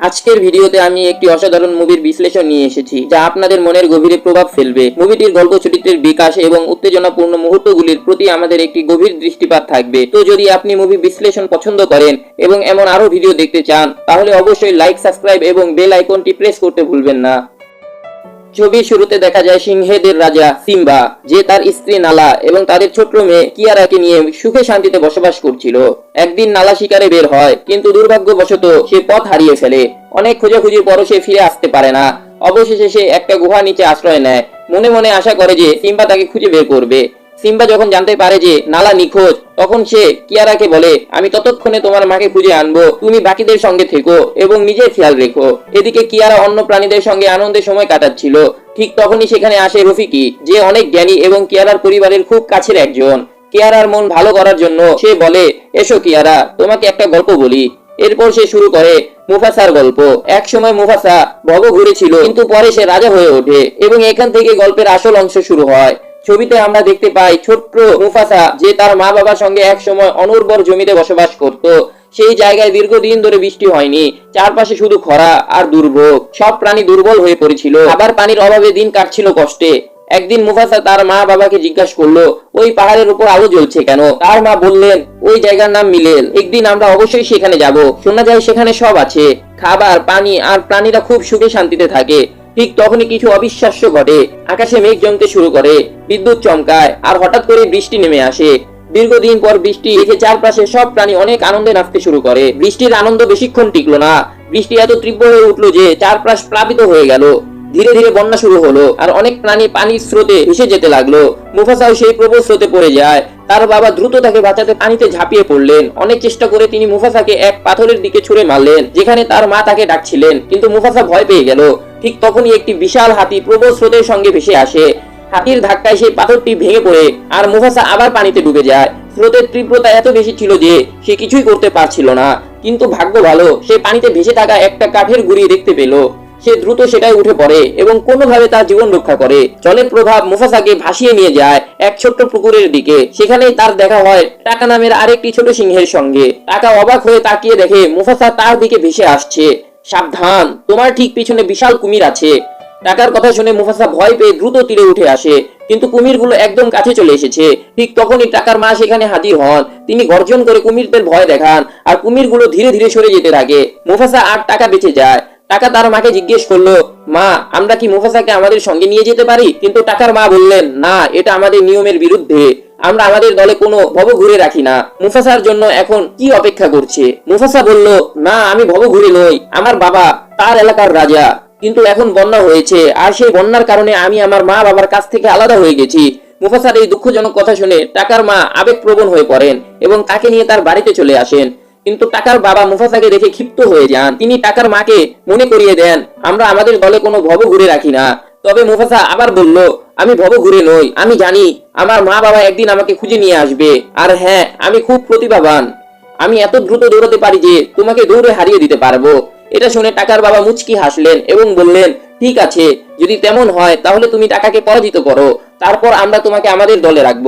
আজকের ভিডিওতে আমি একটি অসাধারণ মুভির বিশ্লেষণ নিয়ে এসেছি, যা আপনাদের মনের গভীরে প্রভাব ফেলবে। মুভিটির গল্প চরিত্রের বিকাশ এবং উত্তেজনাপূর্ণ মুহূর্তগুলির প্রতি আমাদের একটি গভীর দৃষ্টিপাত থাকবে। তো যদি আপনি মুভি বিশ্লেষণ পছন্দ করেন এবং এমন আরও ভিডিও দেখতে চান, তাহলে অবশ্যই লাইক সাবস্ক্রাইব এবং বেল আইকনটি প্রেস করতে ভুলবেন না। ছবির শুরুতে দেখা যায় সিংহেদের রাজা সিম্বা, যে তার স্ত্রী নালা এবং তাদের ছোট্ট মেয়ে কিয়ারাকে নিয়ে সুখে শান্তিতে বসবাস করছিল। একদিন নালা শিকারে বের হয়, কিন্তু দুর্ভাগ্যবশত সে পথ হারিয়ে ফেলে। অনেক খোঁজাখুঁজির পরও সে ফিরে আসতে পারে না। অবশেষে সে একটা গুহা নিচে আশ্রয় নেয়। মনে মনে আশা করে যে সিম্বা তাকে খুঁজে বের করবে। সিম্বা যখন জানতে পারে যে নালা নিখোঁজ, তখন সে কিয়ারাকে বলে, আমি ততক্ষণে তোমার মাকে খুঁজে আনব। তুমি বাকিদের সঙ্গে থেকো এবং নিজের খেয়াল রেখো। এদিকে কিয়ারা অন্য প্রাণীদের সঙ্গে আনন্দের সময় কাটাচ্ছিল। ঠিক তখনই সেখানে আসে রফিকি, যে অনেক জ্ঞানী এবং কিয়ারার পরিবারের খুব কাছের একজন। কিয়ারার মন ভালো করার জন্য সে বলে, এসো কিয়ারা, তোমাকে একটা গল্প বলি। এরপর সে শুরু করে মুফাসার গল্প। এক সময় মুফাসা ভব ঘুরেছিল কিন্তু পরে সে রাজা হয়ে ওঠে এবং এখান থেকে গল্পের আসল অংশ শুরু হয়। ছবিতে আমরা দেখতে পাই ছোট্ট মুফাসা যে তার মা বাবার সঙ্গে এক সময় অনুর্বর জমিতে বসবাস করত। সেই জায়গায় দীর্ঘদিন ধরে বৃষ্টি হয়নি। চারপাশে শুধু খরা আর দুর্ভোগ। সব প্রাণী দুর্বল হয়ে পড়েছিল। আবার পানির অভাবে দিন কাটছিল কষ্টে। একদিন মুফাসা তার মা বাবাকে জিজ্ঞাসা করল, ওই পাহাড়ের উপর আলো জ্বলছে কেন? তার মা বললেন, ওই জায়গার নাম মিলেল। একদিন আমরা অবশ্যই সেখানে যাব। শোনা যায় সেখানে সব আছে। খাবার, পানি আর প্রাণীরা খুব সুখে শান্তিতে থাকে। ঠিক তখনই কিছু অবিশ্বাস্য ঘটে। আকাশে মেঘ জমতে শুরু করে, বিদ্যুৎ চমকায়, আর হঠাৎ করে বৃষ্টি নেমে আসে। দীর্ঘদিন পর বৃষ্টি দেখে চারপাশে সব প্রাণী অনেক আনন্দে নাচতে শুরু করে। বৃষ্টির আনন্দ বেশিক্ষণ টিকলো না। বৃষ্টি এত তীব্র হয়ে উঠল যে চারপাশ প্লাবিত হয়ে গেল। ধীরে ধীরে বন্যা শুরু হলো, আর অনেক প্রাণী পানির স্রোতে ভেসে যেতে লাগল। মুফাসাও সেই প্রবল স্রোতে পড়ে যায়। তার বাবা দ্রুত তাকে বাঁচাতে পানিতে ঝাঁপিয়ে পড়লেন। অনেক চেষ্টা করে তিনি মুফাসাকে এক পাথরের দিকে ছুঁড়ে মারলেন, যেখানে তার মা তাকে ডাকছিলেন। কিন্তু মুফাসা ভয় পেয়ে গেল। ঠিক তখনই একটি বিশাল হাতি প্রবল স্রোতের সঙ্গে ভেসে আসে। হাতির ধাক্কায় সেই পাথরটি ভেঙে পড়ে আর মুফাসা আবার পানিতে ডুবে যায়। স্রোতের তীব্রতা এত বেশি ছিল যে সে কিছুই করতে পারছিল না। কিন্তু ভাগ্য ভালো, সে পানিতে ভেসে থাকা একটা কাঠের গুড়ি দেখতে পেল। সে দ্রুত সেটাই উঠে পড়ে এবং কোনোভাবে তার জীবন রক্ষা করে। জলের প্রভাব মুফাসাকে ভাসিয়ে নিয়ে যায় এক ছোট্ট পুকুরের দিকে। সেখানেই তার দেখা হয় টাকা নামের আরেকটি ছোট সিংহের সঙ্গে। টাকা অবাক হয়ে তাকিয়ে দেখে মুফাসা তার দিকে ভেসে আসছে। সাবধান, তোমার ঠিক পিছনে বিশাল কুমির আছে। টাকার কথা শুনে মুফাসা ভয় পেয়ে দ্রুত তীরে উঠে আসে, কিন্তু কুমিরগুলো একদম কাছে চলে এসেছে। ঠিক তখনই টাকার মা সেখানে হাজির হন। তিনি গর্জন করে কুমিরদের ভয় দেখান, আর কুমিরগুলো ধীরে ধীরে সরে যেতে থাকে। মুফাসা আর টাকা বেঁচে যায়। টাকা তার মাকে জিজ্ঞেস করল, মা, আমরা কি মুফাসাকে আমাদের সঙ্গে নিয়ে যেতে পারি? কিন্তু টাকার মা বললেন, না, এটা আমাদের নিয়মের বিরুদ্ধে। আমরা আমাদের দলে কোনো ভব ঘুরে রাখি না। মুফাসার জন্য এখন কি অপেক্ষা করছে? মুফাসা বলল, না, আমি ভব ঘুরে নই। আমার বাবা তার এলাকার রাজা। কিন্তু এখন বন্যা হয়েছে। আর সেই বন্যার কারণে আমি আমার মা বাবার কাছ থেকে আলাদা হয়ে গেছি। মুফাসার এই দুঃখজনক কথা শুনে টাকার মা আবেগপ্রবণ হয়ে পড়েন এবং তাকে নিয়ে তার বাড়িতে চলে আসেন। কিন্তু টাকার বাবা মুফাসাকে দেখে ক্ষিপ্ত হয়ে যান। তিনি টাকার মাকে মনে করিয়ে দেন, আমরা আমাদের দলে কোনো ভব ঘুরে রাখি না। তবে মুফাসা আবার বলল, আমি ভব ঘুরে নই, আমি জানি আমার মা বাবা একদিন আমাকে খুঁজে নিয়ে আসবে। আর হ্যাঁ আমি খুব প্রতিভাবান। আমি এত দ্রুত দৌড়াতে পারি যে তোমাকে দৌড়ে হারিয়ে দিতে পারব। এটা শুনে টাকার বাবা মুচকি হাসলেন এবং বললেন, ঠিক আছে, যদি তেমন হয়, তাহলে তুমি টাকাকে পরাজিত করো। তারপর আমরা তোমাকে আমাদের দলে রাখব।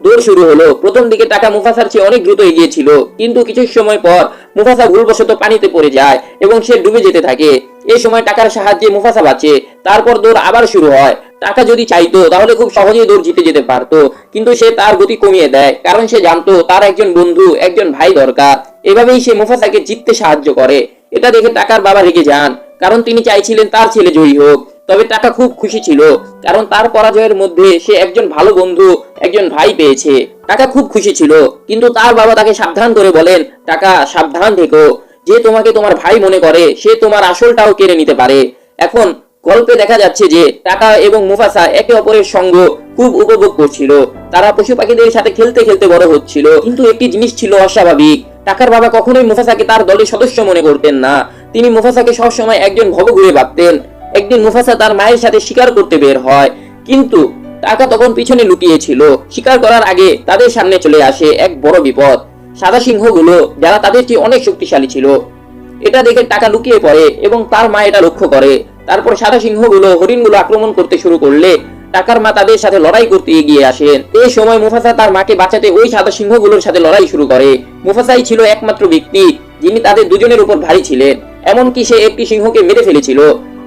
দৌড় শুরু হলো। প্রথম দিকে টাকা মুফাসার চেয়ে অনেক দ্রুত এগিয়েছিল কিন্তু কিছু সময় পর মুফাসা ভুলবশত পানিতে পড়ে যায় এবং সে ডুবে যেতে থাকে। এই সময় টাকার সাহায্যে মুফাসা বাঁচে, তারপর দৌড় আবার শুরু হয়। টাকা যদি চাইতো, তাহলে খুব সহজেই দৌড় জিতে যেতে পারতো, কিন্তু সে তার গতি কমিয়ে দেয়, কারণ সে জানতো তার একজন বন্ধু, একজন ভাই দরকার। এভাবেই সে মুফাসাকে জিততে সাহায্য করে। এটা দেখে টাকার বাবা রেগে যান, কারণ তিনি চাইছিলেন তার ছেলে জয়ী হোক। তবে টাকা খুব খুশি ছিল, কারণ তার পরাজয়ের মধ্যে সে একজন ভালো বন্ধু, একজন ভাই পেয়েছে। টাকা খুব খুশি ছিল, কিন্তু তার বাবা তাকে সাবধান করে বলেন, টাকা সাবধান থেকো। যে তোমাকে তোমার ভাই মনে করে, সে তোমার আসলটাও কেড়ে নিতে পারে। এখন গল্পে দেখা যাচ্ছে যে টাকা এবং মুফাসা একে অপরের সঙ্গ খুব উপভোগ করছিল। তারা পশু পাখিদের সাথে খেলতে খেলতে বড় হচ্ছিল, কিন্তু একটি জিনিস ছিল অস্বাভাবিক। টাকার বাবা কখনোই মুফাসাকে তার দলের সদস্য মনে করতেন না। তিনি মুফাসাকে সবসময় একজন ভবঘুরে ভাবতেন। একদিন মুফাসা তার মায়ের সাথে শিকার করতে বের হয়। কিন্তু টাকা তখন পিছনে লুকিয়েছিল। শিকার করার আগে তাদের সামনে চলে আসে এক বড় বিপদ। সাদা সিংহগুলো, যারা তাদের চেয়ে অনেক শক্তিশালী ছিল, এটা দেখে টাকা লুকিয়ে পড়ে এবং তার মা এটা লক্ষ্য করে। তারপর সাদা সিংহগুলো হরিণগুলো আক্রমণ করতে শুরু করলে টাকার মা তাদের সাথে লড়াই করতে এগিয়ে আসেন। এই সময় মুফাসা তার মাকে বাঁচাতে ওই সাদা সিংহগুলোর সাথে লড়াই শুরু করে। মুফাসাই ছিল একমাত্র ব্যক্তি, যিনি তাদের দুজনের উপর ভারী ছিলেন। এমনকি সে একটি সিংহকে মেরে ফেলেছিল।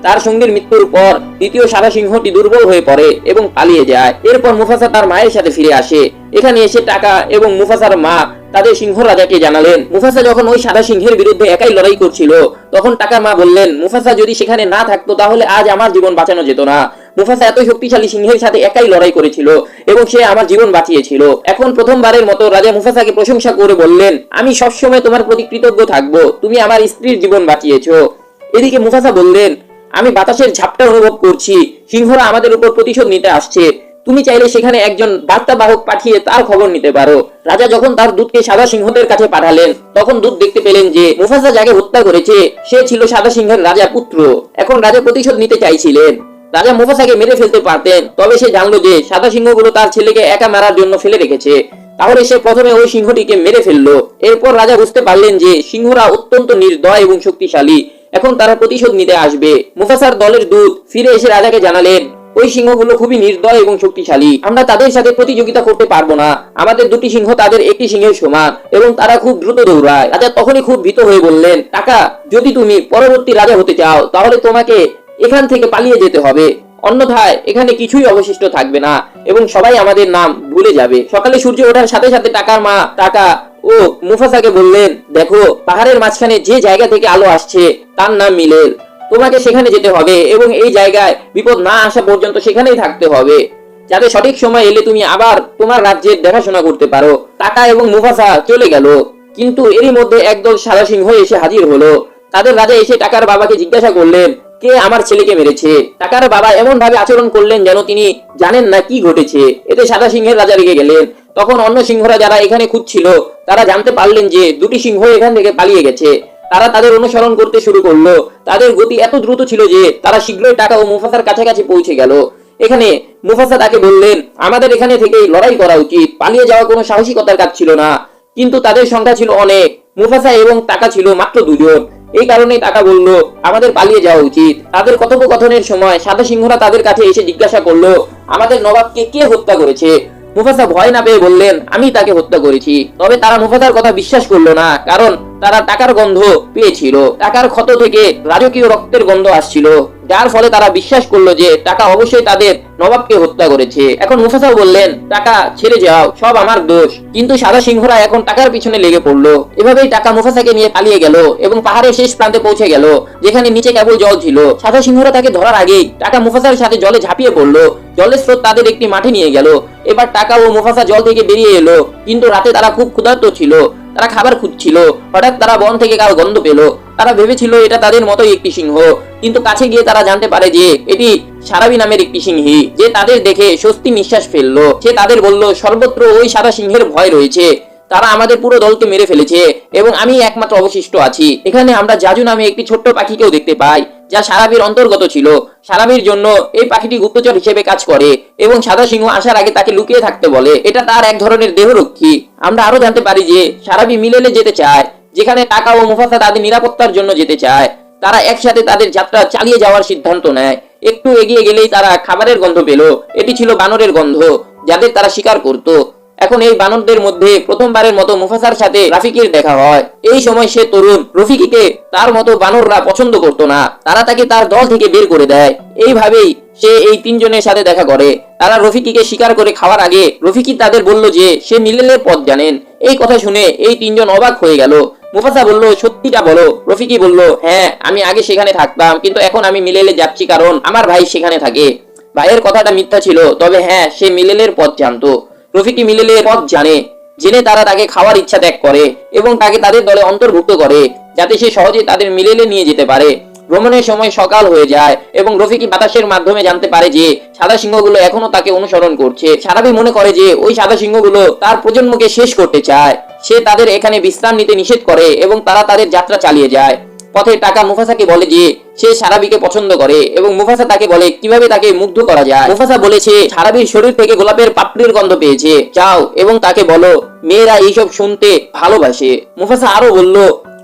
তার সঙ্গীর মৃত্যুর পর দ্বিতীয় সাদা সিংহটি দুর্বল হয়ে পড়ে এবং পালিয়ে যায়। এরপর মুফাসা তার মায়ের সাথে ফিরে আসে। এখানে এসে টাকা এবং মুফাসার মা তাদের সিংহ রাজাকে জানালেন। মুফাসা যখন ওই সাদা সিংহের বিরুদ্ধে একাই লড়াই করছিল, তখন টাকা মা বললেন, মুফাসা, যদি সেখানে না থাকতো, তাহলে আজ আমার জীবন বাঁচানো যেত না। মুফাসা এত শক্তিশালী সিংহের সাথে একাই লড়াই করেছিল এবং সে আমার জীবন বাঁচিয়েছিল। এখন প্রথমবারের মতো রাজা মুফাসাকে প্রশংসা করে বললেন, আমি সবসময় তোমার প্রতি কৃতজ্ঞ থাকব। তুমি আমার স্ত্রীর জীবন বাঁচিয়েছো। এদিকে মুফাসা বললেন আমি বাতাসের ঝাপটা অনুভব করছি। সিংহরা আমাদের উপর প্রতিশোধ নিতে আসছে। তুমি চাইলে সেখানে একজন বার্তাবাহক পাঠিয়ে তার খবর নিতে পারো। রাজা যখন তার দূতকে সাদা সিংহদের কাছে পাঠালেন, তখন দূত দেখতে পেলেন যে মুফাসা যাকে হত্যা করেছে, সে ছিল সাদা সিংহের রাজা পুত্র। এখন রাজা প্রতিশোধ নিতে চাইছিলেন। রাজা মুফাসাকে মেরে ফেলতে পারতেন, তবে সে জানলো যে সাদা সিংহগুলো তার ছেলেকে একা মারার জন্য ফেলে রেখেছে। তাহলে সে প্রথমে ওই সিংহটিকে মেরে ফেলল। এরপর রাজা বুঝতে পারলেন যে সিংহরা অত্যন্ত নির্দয় এবং শক্তিশালী। এখন তারা প্রতিশোধ নিতে আসবে। মুফাসার দলের দূত ফিরে এসে রাজাকে জানালেন, ওই সিংহগুলো খুবই নির্দয় এবং শক্তিশালী। আমরা তাদের সাথে প্রতিযোগিতা করতে পারব না। আমাদের দুটি সিংহ তাদের একটি সিংহের সমান এবং তারা খুব দ্রুত দৌড়ায়। রাজা তখনই খুব ভীত হয়ে বললেন টাকা যদি তুমি পরবর্তী রাজা হতে চাও, তাহলে তোমাকে এখান থেকে পালিয়ে যেতে হবে। অন্যথায় এখানে কিছুই অবশিষ্ট থাকবে না এবং সবাই আমাদের নাম ভুলে যাবে। সকালে সূর্য ওঠার সাথে সাথে টাকার মা টাকা ও মুফাসাকে বললেন, দেখো, পাহাড়ের মাঝখানে যে জায়গা থেকে আলো আসছে, তার নাম মিলেল তোমাকে সেখানে যেতে হবে এবং এই জায়গায় বিপদ না আসা পর্যন্ত সেখানেই থাকতে হবে। যাতে সঠিক সময় এলে তুমি আবার তোমার রাজ্যের দেখাশোনা করতে পারো। টাকা এবং মুফাসা চলে গেল। কিন্তু এরই মধ্যে একদল সাদা সিংহ এসে হাজির হলো। তাদের রাজা এসে টাকার বাবাকে জিজ্ঞাসা করলেন কে আমার ছেলেকে মেরেছে? টাকার বাবা এমন ভাবে আচরণ করলেন যেন তিনি জানেন না কি ঘটেছে। এতে সাদা সিংহের রাজা রেগে গেলেন। তখন অন্য সিংহরা যারা এখানে খুঁজছিল, তারা জানতে পারলেন যে দুটি সিংহ এখান থেকে পালিয়ে গেছে। তারা তাদের অনুসরণ করতে শুরু করল। তাদের গতি এত দ্রুত ছিল যে তারা শীঘ্রই টাকা ও মুফাসার কাছাকাছি পৌঁছে গেল। এখানে মুফাসা তাকে বললেন, আমাদের এখানে থেকেই লড়াই করা উচিত। পালিয়ে যাওয়া কোনো সাহসিকতার কাজ ছিল না। কিন্তু তাদের সংখ্যা ছিল অনেক। মুফাসা এবং টাকা ছিল মাত্র দুজন। এই কারণে টাকা বলল, আমাদের পালিয়ে যাওয়া উচিত। তাদের কথোপকথনের সময় সাদা সিংহরা তাদের কাছে এসে জিজ্ঞাসা করল, আমাদের নবাবকে কে হত্যা করেছে? মুফাসা ভয় না পেয়ে বললেন, আমি তাকে হত্যা করেছি। তবে তারা মুফাসার কথা বিশ্বাস করল না, কারণ তারা টাকার গন্ধ পেয়েছিল। টাকার ক্ষত থেকে রাজকীয় রক্তের গন্ধ আসছিল। যার ফলে তারা বিশ্বাস করল যে টাকা অবশ্যই তাদের নবাবকে হত্যা করেছে। এখন মুফাসাও বললেন, টাকা ছেড়ে যাও, সব আমার দোষ। কিন্তু সাদা সিংহরা এখন টাকার পিছনে লেগে পড়ল। এভাবেই টাকা মুফাসাকে নিয়ে পালিয়ে গেল এবং পাহাড়ের শেষ প্রান্তে পৌঁছে গেল, যেখানে নিচে কেবল জল ছিল। সাদা সিংহরা তাকে ধরার আগেই টাকা মুফাসার সাথে জলে ঝাঁপিয়ে পড়ল। জলের স্রোত তাদের একটি মাঠে নিয়ে গেল। এবার টাকা ও মুফাসা জল থেকে বেরিয়ে এলো, কিন্তু রাতে তারা খুব ক্ষুধার্ত ছিল। তারা খাবার খুঁজছিল, হঠাৎ তারা বন থেকে কারও গন্ধ পেল। তারা ভেবেছিল এটা তাদের মতোই একটি সিংহ, কিন্তু কাছে গিয়ে তারা জানতে পারে যে এটি সারাবি নামের একটি সিংহী, যে তাদের দেখে স্বস্তি নিঃশ্বাস ফেলল। সে তাদের বলল, সর্বত্র ওই সাদা সিংহের ভয় রয়েছে। তারা আমাদের পুরো দলকে মেরে ফেলেছে, এবং আমি একমাত্র অবশিষ্ট আছি। এখানে আমরা জাজু নামে একটি ছোট্ট পাখিকেও দেখতে পাই। যা সারাবির অন্তর্গত ছিল। সারাবির জন্য এই পাখিটি গুপ্তচর হিসেবে কাজ করে এবং সাদা সিংহ আসার আগে তাকে লুকিয়ে থাকতে বলে। এটা তার এক ধরনের দেহরক্ষী। আমরা আরও জানতে পারি যে সারাবি মিলেলে যেতে চায়, যেখানে টাকা ও মুফাসা তাদের নিরাপত্তার জন্য যেতে চায়। তারা একসাথে তাদের যাত্রা চালিয়ে যাওয়ার সিদ্ধান্ত নেয়। একটু এগিয়ে গেলেই তারা খাবারের গন্ধ পেল। এটি ছিল বানরের গন্ধ, যাদের তারা শিকার করত। এখন এই বানরদের মধ্যে প্রথমবারের মতো মুফাসার সাথে রাফিকের দেখা হয়। এই সময় সে তরুণ রফিকিকে তার মতো বানররা পছন্দ করতো না। তারা তাকে তার দল থেকে বের করে দেয়। এইভাবেই সে এই তিনজনের সাথে দেখা করে। তারা রফিকিকে শিকার করে খাওয়ার আগে রফিকি তাদের বলল যে, সে মিলেলের পথ জানেন। এই কথা শুনে এই তিনজন অবাক হয়ে গেল। মুফাসা বলল, সত্যিটা বলো। রফিকি বলল হ্যাঁ আমি আগে সেখানে থাকতাম, কিন্তু এখন আমি মিলেলে যাচ্ছি কারণ আমার ভাই সেখানে থাকে। ভাইয়ের কথাটা মিথ্যা ছিল, তবে হ্যাঁ সে মিলেলের পথ জানতো। রফিকি মিলেলের পথ জানে, জেনে তারা তাকে খাওয়ার ইচ্ছা ত্যাগ করে এবং তাকে তাদের দলে অন্তর্ভুক্ত করে, যাতে সে সহজে তাদের মিলেলে নিয়ে যেতে পারে। ভ্রমণের সময় সকাল হয়ে যায় এবং রফিকি বাতাসের মাধ্যমে জানতে পারে যে সাদা সিংহগুলো এখনও তাকে অনুসরণ করছে। সারাবি মনে করে যে ওই সাদা সিংহগুলো তার প্রজন্মকে শেষ করতে চায়। সে তাদের এখানে বিশ্রাম নিতে নিষেধ করে এবং তারা তাদের যাত্রা চালিয়ে যায়। পথে টাকা মুফাসাকে বলে যে, সে সারাবিকে পছন্দ করে এবং মুফাসা তাকে বলে, কীভাবে তাকে মুগ্ধ করা যায়? মুফাসা বলেছে, সারাবির শরীর থেকে গোলাপের পাপড়ির গন্ধ পেয়েছে। যাও এবং তাকে বলো, মেয়েরা এইসব শুনতে ভালোবাসে। মুফাসা আরও বলল,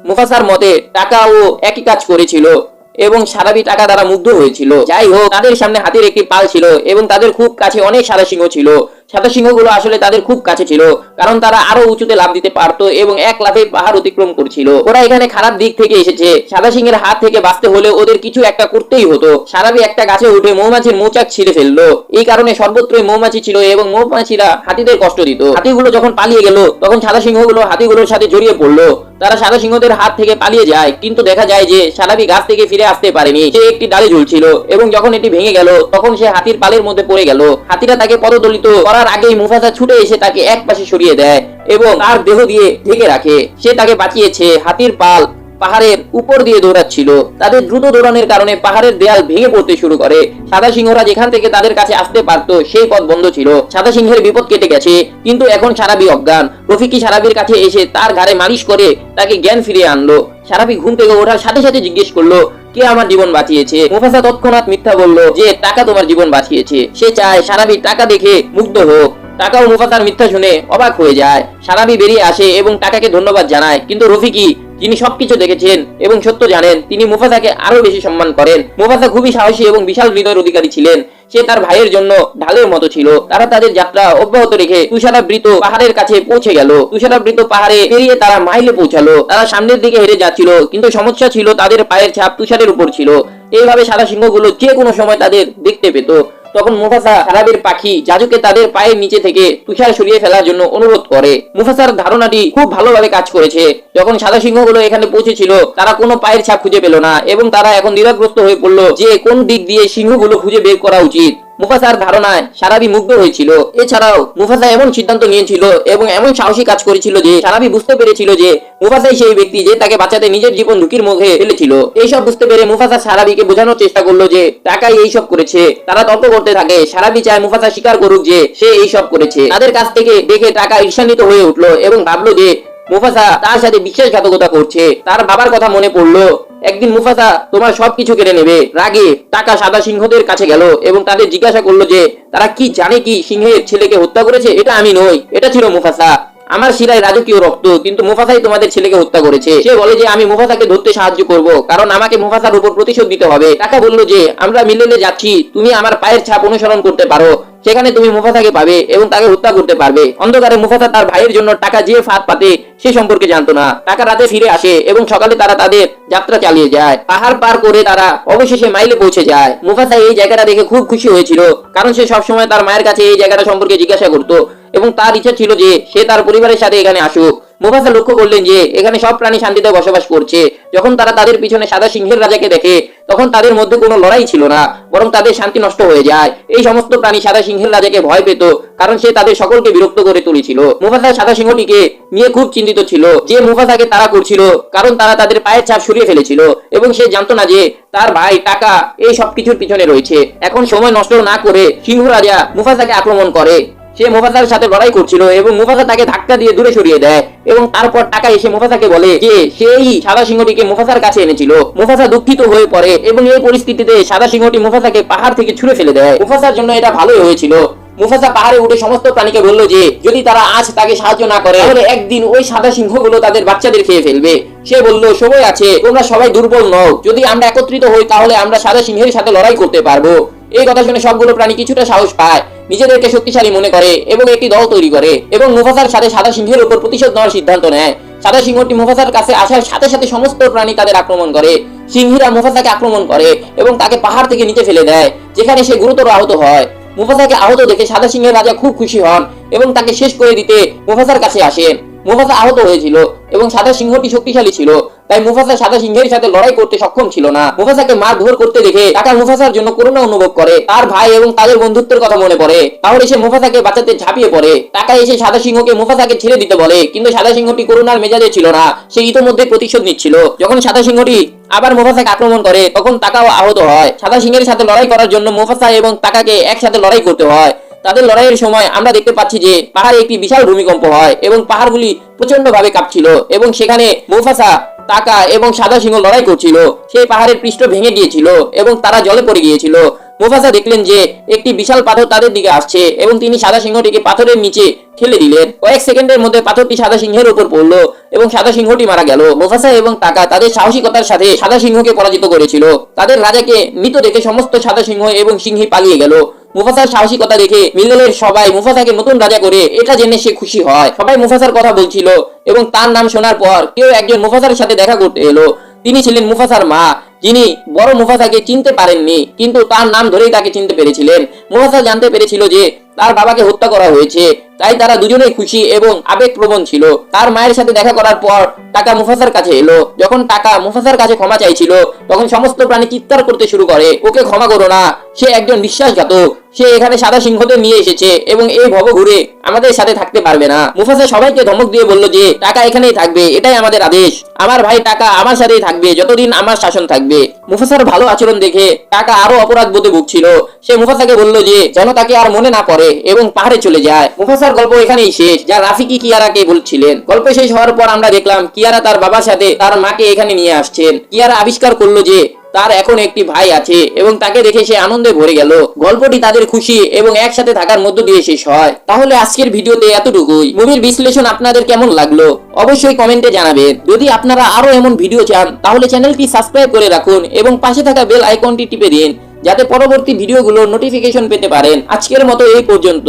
মুফাসার মতে টাকা ও একই কাজ করেছিল এবং সারাবি টাকা দ্বারা মুগ্ধ হয়েছিল। যাই হোক, তাদের সামনে হাতির একটি পাল ছিল এবং তাদের খুব কাছে অনেক সাদা সিংহ ছিল। সাদা সিংহগুলো আসলে তাদের খুব কাছে ছিল, কারণ তারা আরও উঁচুতে লাভ দিতে পারতো এবং এক লাফে পাহাড় অতিক্রম করছিল। ওরা এখানে খারাপ দিক থেকে এসেছে। সাদা সিংহের হাত থেকে বাঁচতে হলে ওদের কিছু একটা করতেই হতো। সারাবি একটা গাছে উঠে মৌমাছির মৌচাক ছিঁড়ে ফেলল। এই কারণে সর্বত্রই মৌমাছি ছিল এবং মৌমাছিরা হাতিদের কষ্ট দিত। হাতিগুলো যখন পালিয়ে গেল, তখন সাদা সিংহগুলো হাতিগুলোর সাথে জড়িয়ে পড়ল। তারা সাদা সিংহদের হাত থেকে পালিয়ে যায়, কিন্তু দেখা যায় যে সারাবি গাছ থেকে ফিরে আসতে পারেনি। সে একটি ডালে ঝুলছিল এবং যখন এটি ভেঙে গেল, তখন সে হাতির পালের মধ্যে পড়ে গেল। হাতিরা তাকে পদদলিত করার আগেই মুফাসা ছুটে এসে তাকে এক পাশে সরিয়ে দেয় এবং তার দেহ দিয়ে ঢেকে রাখে। সে তাকে বাঁচিয়েছে, হাতির পাল পাহাড়ের উপর দিয়ে দৌড়াচ্ছিল। তাদের দ্রুত দৌড়ানোর কারণে পাহাড়ের দেয়াল ভেঙে পড়তে শুরু করে। সাদা সিংহরা যেখান থেকে তাদের কাছে আসতে পারতো, সেই পথ বন্ধ ছিল। সাদা সিংহের বিপদ কেটে গেছে, কিন্তু এখন সারাবি অজ্ঞান। রফিকি সারাবির কাছে এসে তার ঘাড়ে মালিশ করে তাকে জ্ঞান ফিরিয়ে আনলো। সারাবি ঘুম থেকে ওঠার সাথে সাথে জিজ্ঞেস করল কে আমার জীবন বাঁচিয়েছে? মুফাসা তৎক্ষণাৎ মিথ্যা বলল, যে টাকা তোমার জীবন বাঁচিয়েছে, সে চায় সারাবি টাকা দেখে মুগ্ধ হোক। টাকা ও মুফাসার মিথ্যা শুনে অবাক হয়ে যায়। সারাবি বেরিয়ে আসে এবং টাকাকে ধন্যবাদ জানায়। কিন্তু রফিকি যিনি সবকিছু দেখেছেন এবং সত্য জানেন, তিনি মুফাসাকে আরও বেশি সম্মান করেন। মুফাসা খুবই সাহসী এবং বিশাল হৃদয়ের অধিকারী ছিলেন। সে তার ভাইয়ের জন্য ঢালের মতো ছিল। তারা তাদের যাত্রা অব্যাহত রেখে তুষারাবৃত পাহাড়ের কাছে পৌঁছে গেল। তুষারাবৃত পাহাড়ে পেরিয়ে তারা মাইলে পৌঁছালো। তারা সামনের দিকে হেরে যাচ্ছিল, কিন্তু সমস্যা ছিল তাদের পায়ের ছাপ তুষারের উপর ছিল। এইভাবে সাদা সিংহগুলো যে কোনো সময় তাদের দেখতে পেত। তখন মুফাসা সারাবের পাখি যাজুকে তাদের পায়ের নিচে থেকে তুষার সরিয়ে ফেলার জন্য অনুরোধ করে। মুফাসার ধারণাটি খুব ভালোভাবে কাজ করেছে। যখন সাদা সিংহগুলো এখানে পৌঁছেছিল, তারা কোনো পায়ের ছাপ খুঁজে পেল না এবং তারা এখন দ্বিধাগ্রস্ত হয়ে পড়ল যে কোন দিক দিয়ে সিংহগুলো খুঁজে বের করা উচিত। মুফাসার ধারণায় সারাবি মুগ্ধ হয়েছিল। এছাড়াও মুফাসা এমন সিদ্ধান্ত নিয়েছিল এবং এমন সাহসী কাজ করেছিল যে, সারাবি বুঝতে পেরেছিল যে, মুফাসাই সেই ব্যক্তি যে তাকে বাঁচাতে নিজের জীবন ঝুঁকির মুখে ফেলেছিল। এইসব বুঝতে পেরে মুফাসা সারাবিকে বোঝানোর চেষ্টা করল যে, টাকাই এইসব করেছে। তারা তর্ক করতে থাকে, সারাবি চায় মুফাসা স্বীকার করুক যে, সে এইসব করেছে। তাদের কাছ থেকে দেখে টাকা ঈর্ষান্বিত হয়ে উঠল এবং ভাবলো যে মুফাসা তার সাথে বিশ্বাসঘাতকতা করছে। তার বাবার কথা মনে পড়ল। একদিন মুফাসা তোমার সবকিছু কেড়ে নেবে। রাগে টাকা সাদা সিংহদের কাছে গেল এবং তাদের জিজ্ঞাসা করল যে, তারা কি জানে কি সিংহের ছেলেকে হত্যা করেছে? এটা আমি নই। এটা ছিল মুফাসা। আমার শিরায় রাজকীয় রক্ত, কিন্তু মুফাসাই তোমাদের ছেলেকে হত্যা করেছে। সে বলে যে, আমি মুফাসাকে ধরতে সাহায্য করব, কারণ আমাকে মুফাসার উপর প্রতিশোধ দিতে হবে। টাকা বলল যে, আমরা মিলেলে যাচ্ছি। তুমি আমার পায়ের ছাপ অনুসরণ করতে পারো। সেখানে তুমি মুফাসাকে পাবে এবং তাকে হত্যা করতে পারবে। অন্ধকারে মুফাসা তার ভাইয়ের জন্য টাকা যে ফাঁদ পাতে, সে সম্পর্কে জানতো না। টাকা রাতে ফিরে আসে এবং সকালে তারা তাদের যাত্রা চালিয়ে যায়। পাহাড় পার করে তারা অবশেষে মাইলে পৌঁছে যায়। মুফাসা এই জায়গাটা দেখে খুব খুশি হয়েছিল, কারণ সে সবসময় তার মায়ের কাছে এই জায়গাটা সম্পর্কে জিজ্ঞাসা করতো এবং তার ইচ্ছা ছিল যে সে তার পরিবারের সাথে এখানে আসুক। মুফাসা লক্ষ্য করলেন যে, এখানে সব প্রাণী শান্তিতে বসবাস করছে। যখন তারা তাদের পিছনে সাদা সিংহের রাজাকে দেখে, তখন তাদের মধ্যে কোনো লড়াই ছিল না, বরং তাদের শান্তি নষ্ট হয়ে যায়। এই সমস্ত প্রাণী সাদা সিংহের রাজাকে ভয় পেত, কারণ সে তাদের সকলকে বিরক্ত করে তুলেছিল। মুফাসা সাদা সিংহটিকে নিয়ে খুব চিন্তিত ছিল যে মুফাসাকে তারা করছিল, কারণ তারা তাদের পায়ের ছাপ সরিয়ে ফেলেছিল, এবং সে জানতো না যে, তার ভাই, টাকা, এই সব কিছুর পিছনে রয়েছে। এখন সময় নষ্ট না করে সিংহ রাজা মুফাসাকে আক্রমণ করে। সে মুফাসার সাথে লড়াই করছিল এবং মুফাসা তাকে ধাক্কা দিয়ে দূরে সরিয়ে দেয় এবং তারপর টাকা এসে মুফাসাকে বলে যে সেই সাদা সিংহটিকে মুফাসার কাছে এনেছিল। মুফাসা দুঃখিত হয়ে পড়ে এবং এই পরিস্থিতিতে সাদা সিংহটি মুফাসাকে পাহাড় থেকে ছুঁড়ে ফেলে দেয়। মুফাসার জন্য এটা ভালোই হয়েছিল। মুফাসা পাহাড়ে উঠে সমস্ত প্রাণীকে বলল যে, যদি তারা আজ তাকে সাহায্য না করে, তাহলে একদিন ওই সাদা সিংহগুলো তাদের বাচ্চাদের খেয়ে ফেলবে। সে বলল, সময় আছে, তোমরা সবাই দুর্বল নও। যদি আমরা একত্রিত হই, তাহলে আমরা সাদা সিংহের সাথে লড়াই করতে পারব। এই কথা শুনে সবগুলো প্রাণী কিছুটা সাহস পায়। নিজেদেরকে শক্তিশালী মনে করে এবং একটি দল তৈরি করে এবং মুফাসার সাথে সাদা সিংহের উপর প্রতিশোধ নেওয়ার সিদ্ধান্ত নেয়। সাদা সিংহটি মুফাসার কাছে আসার সাথে সাথে সমস্ত প্রাণী তাদের আক্রমণ করে। সিংহীরা মুফাসাকে আক্রমণ করে এবং তাকে পাহাড় থেকে নিচে ফেলে দেয়, যেখানে সে গুরুতর আহত হয়। মুফাসাকে আহত দেখে সাদা সিংহের রাজা খুব খুশি হন এবং তাকে শেষ করে দিতে মুফাসার কাছে আসেন মুফাসা আহত হয়েছিল এবং সাদা সিংহটি শক্তিশালী ছিল? তাই মুফাসা সাদা সিংহের সাথে লড়াই করতে সক্ষম ছিল না। মুফাসাকে মার ধর করতে দেখে টাকা মুফাসার জন্য করুণা অনুভব করে। তার ভাই এবং তাদের বন্ধুত্বের কথা মনে পড়ে। তাহলে সে মুফাসাকে বাঁচাতে ঝাঁপিয়ে পড়ে। টাকা এসে সাদা সিংহকে মুফাসাকে ছেড়ে দিতে বলে। কিন্তু সাদা সিংহটি করুণার মেজাজে ছিল না। সে ইতোমধ্যে প্রতিশোধ নিচ্ছিল। যখন সাদা সিংহটি আবার মুফাসাকে আক্রমণ করে, তখন টাকাও আহত হয়। সাদা সিংহের সাথে লড়াই করার জন্য মুফাসা এবং টাকাকে একসাথে লড়াই করতে হয়। তাদের লড়াইয়ের সময় আমরা দেখতে পাচ্ছি যে পাহাড়ে একটি বিশাল ভূমিকম্প হয় এবং পাহাড়গুলি প্রচণ্ড ভাবে কাঁপছিল এবং সেখানে মুফাসা টাকা এবং সাদা সিংহ লড়াই করছিল। সেই পাহাড়ের পৃষ্ঠ ভেঙে গিয়েছিল এবং তারা জলে পড়ে গিয়েছিল। মুফাসা দেখলেন যে একটি বিশাল পাথর তাদের দিকে আসছে এবং তিনি সাদা সিংহটিকে পাথরের নিচে ঠেলে দিলেন। কয়েক সেকেন্ডের মধ্যে পাথরটি সাদা সিংহের উপর পড়ল এবং সাদা সিংহটি মারা গেল। মুফাসা এবং টাকা তাদের সাহসিকতার সাথে সাদা সিংহকে পরাজিত করেছিল। তাদের রাজাকে মৃত দেখে সমস্ত সাদা সিংহ এবং সিংহী পালিয়ে গেল। মুফাসার সাহসিকতা দেখে মিল্লেলের সবাই মুফাসাকে নতুন রাজা করে, এটা জেনে সে খুশি হয়। সবাই মুফাসার কথা বলছিল এবং তার নাম শোনার পর কেউ একজন মুফাসার সাথে দেখা করতে এলো। তিনি ছিলেন মুফাসার মা, যিনি বড় মুফাসাকে চিনতে পারেননি, কিন্তু তার নাম ধরেই তাকে চিনতে পেরেছিলেন। মুফাসা জানতে পেরেছিল যে তার বাবাকে হত্যা করা হয়েছে, তাই তারা দুজনেই খুশি এবং আবেগপ্রবণ ছিল। তার মায়ের সাথে দেখা করার পর টাকা মুফাসার কাছে এলো। যখন টাকা মুফাসার কাছে ক্ষমা চাইছিল, তখন সমস্ত প্রাণী চিৎকার করতে শুরু করে, ওকে ক্ষমা করো না, সে একজন বিশ্বাসঘাতক। সে এখানে সাদা সিংহদের নিয়ে এসেছে এবং এই ভব ঘুরে আমাদের সাথে থাকতে পারবে না। মুফাসা সবাইকে ধমক দিয়ে বলল যে, টাকা এখানেই থাকবে, এটাই আমাদের আদেশ। আমার ভাই টাকা আমার সাথেই থাকবে, যতদিন আমার শাসন থাকবে। মুফাসার ভালো আচরণ দেখে টাকা আরও অপরাধ বোধে ভুগছিল। সে মুফাসাকে বলল যে, যেন তাকে আর মনে না পড়ে এবং পাহাড়ে চলে যায়। মুফাসার গল্প এখানেই শেষ, যা রাফিকি কিয়ারাকে বলছিলেন। গল্প শেষ হওয়ার পর আমরা দেখলাম কিয়ারা তার বাবার সাথে তার মাকে এখানে নিয়ে আসছেন। কিয়ারা আবিষ্কার করল যে তার এখন একটি ভাই আছে এবং তাকে দেখে সে আনন্দে ভরে গেল। গল্পটি তাদের খুশি এবং একসাথে থাকার মধ্য দিয়ে শেষ হয়। তাহলে আজকের ভিডিওতে এতটুকুই। মুভির বিশ্লেষণ আপনাদের কেমন লাগল? অবশ্যই কমেন্টে জানাবেন। যদি আপনারা আরও এমন ভিডিও চান, তাহলে চ্যানেলটি সাবস্ক্রাইব করে রাখুন এবং পাশে থাকা বেল আইকনটি টিপে দিন, যাতে পরবর্তী ভিডিওগুলোর নোটিফিকেশন পেতে পারেন। আজকের মতো এই পর্যন্ত।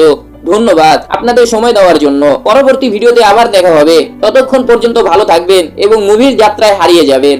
ধন্যবাদ আপনাদের সময় দেওয়ার জন্য। পরবর্তী ভিডিওতে আবার দেখা হবে। ততক্ষণ পর্যন্ত ভালো থাকবেন এবং মুভির যাত্রায় হারিয়ে যাবেন।